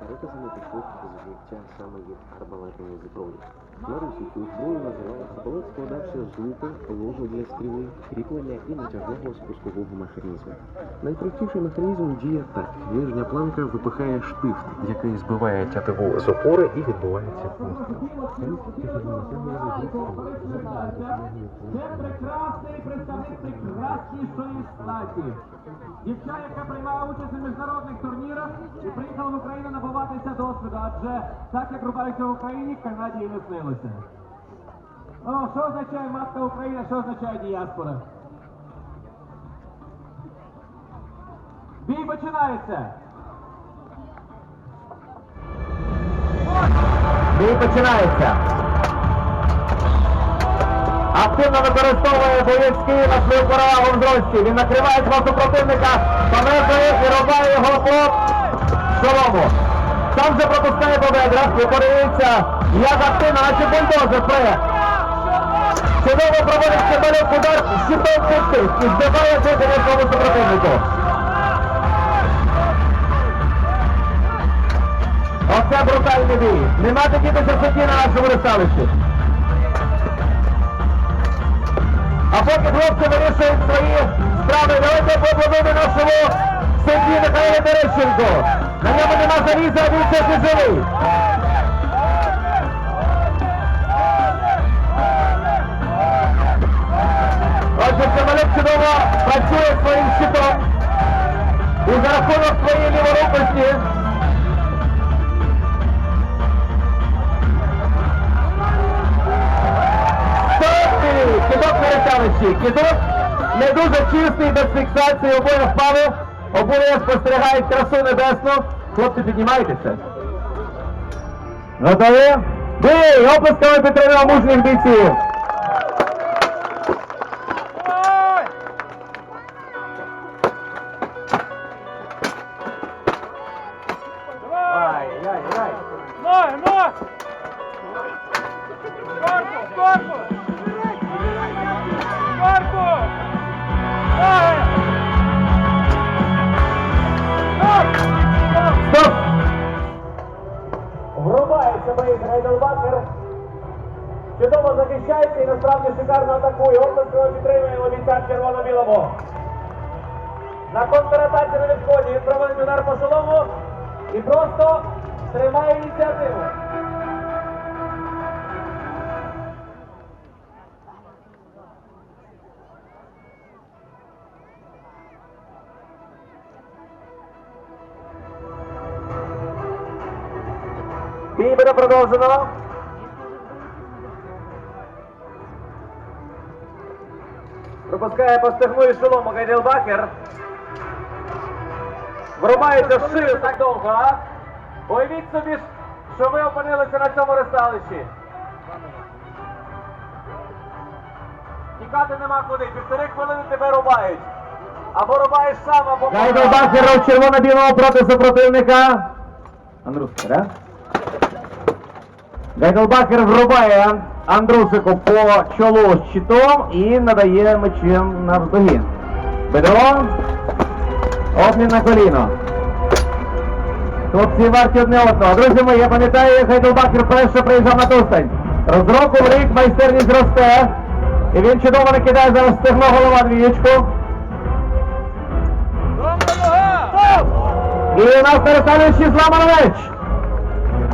Переказами підсвітки до життя саме від арбалетної зброї. На Русі зброю називали арбалет, складався з лука, для стріли, кріплення і натяжного спускового механізму. Найпростіший механізм діє так. Нижня планка випихає штифт, який збиває тятиву з опори і відбувається постріл. Це прекрасний представник прекраснішої статі. Дівча, яка приймала участь у міжнародних турнірах і приїхала в Україну набуватися досвіду, адже так як рубаються в Україні, Канаді і не снилося. О, що означає матка Україна, що означає діаспора? Бій починається! Бій починається. Активно використовує боєць на свою перевагу в зрості. Він накриває свого супротивника, померзує і рубає його по шолому. Сам же пропускає по бедрах і подивіться, як активно, наче бульдозер пре. Чудово проводить Цимбалюк удар щитом тиск і збиває дитину своєму супротивнику. Оце брутальний бій. Нема такі десятки на нашому ресталищі. А поки хлопці вирішують свої справи, давайте поаплодуємо нашому судді Михайлу Терещенко. На ньому нема заліза, а він все живий. Отже, Цималюк чудово працює своїм щитом. І за рахунок своєї ліворукості на. Кидок не дуже чистий, без фіксації, обоє впали. Обоє спостерігають красу небесну. Хлопці, піднімайтеся. Готові? Бій! Оплесками підтримуємо мужніх бійців. Ноги, ноги! Корпус! Корпус! Чудово захищається і насправді шикарно атакує. Обласками підтримуємо бійця червоно-білому. На контратаці на відході він проводить удар по шолому і просто тримає ініціативу. Буде продовжено. Пропускає по стегну і шолому Гайделбакер. Врубається в шию так довго, а? Уявіть собі, що ви опинилися на цьому ресталищі. Тікати нема куди, півтори хвилини тебе рубають. Або рубаєш сам, або... Гайделбакер в червоно-білого проти супротивника. Андрусик, да? Гайдалбакер врубає Андрусику по чолу з щитом і надає мечем на вздогін. Бедро. Обмін на коліно. Хлопці варті одне одного. Друзі мої, я пам'ятаю, як Гайдалбакер перше приїжджав на Тустань. З року в рік майстерність росте. І він чудово накидає зараз стегно голова двієчку. І у нас переставлюючи зламано меч.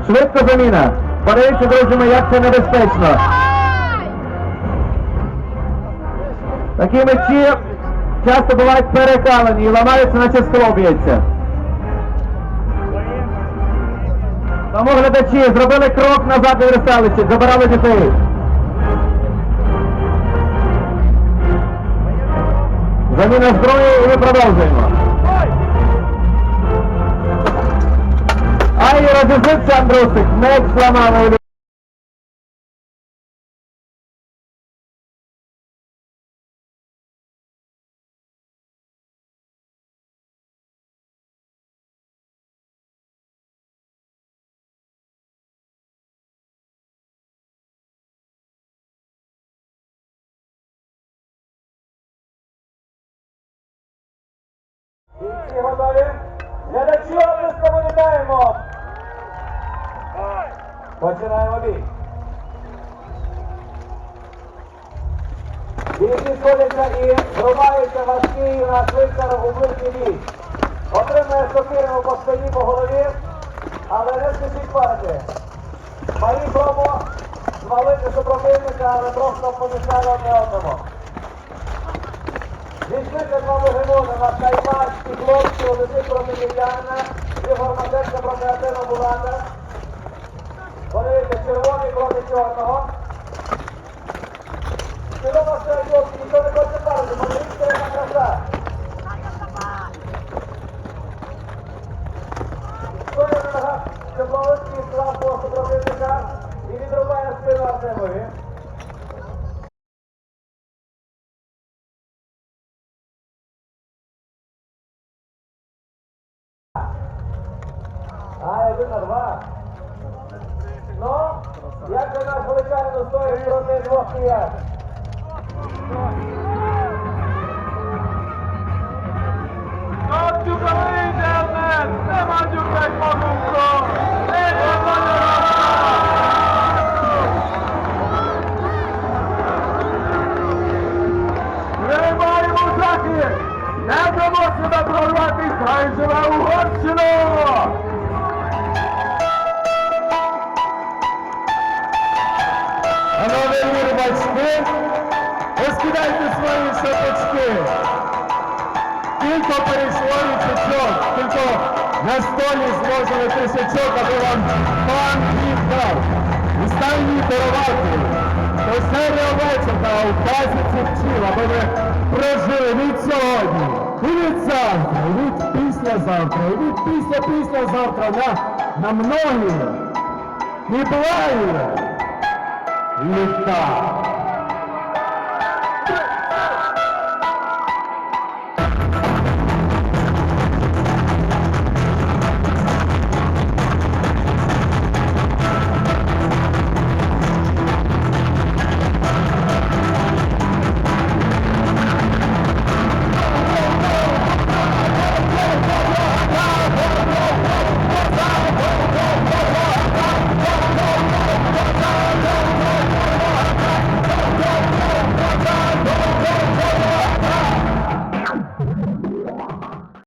Швидко заміна. Подивіться, друзі мої, як це небезпечно. Такі мечі часто бувають перекалені і ламаються, наче скло б'ється. Тому глядачі зробили крок назад від ресталищі, забирали дітей. Заміна зброї і ми продовжуємо. Hayır acısın sen dostluk. Max zamanı öyle. Всі готові? Глядачі, обласка ми вітаємо! Починаємо бій. Бійці сходяться і врубаються важкий на швидко у бій. Отримує сокирину по спині по голові, але не спішіть парити. Мої промо звалити супротивника, але просто помішали одне одному. Візьмите два вигинони на каймачці хлопці, Олексій проти Мільянина, Ігор Мазенко проти Артема Булата. Подивіться, червоний проти чорного. Цілому стоять хлопці, ніхто не хоче парити, подивіться, яка краса. Стоя на ногах Тепловицький склав свого супротивника і відрубає спину Артемові. А, один на два. Ну, як же наш величанин стоїть проти двох киян? Костюка вийде, Арнет! Не матюкай покупку! Тримаємо захід! Не дамо себе прорвати, хай живе Угорщину! Батьки, розкидайте свої шапочки. Тільки перейшло літачок, тільки на столі зложили тисячок, аби вам пан віддав. І стані дарувати. То серія вечора у казі вчила, аби ви прожили від сьогодні, і від завтра, і від післязавтра, і від після післязавтра на, на многі і благі літа.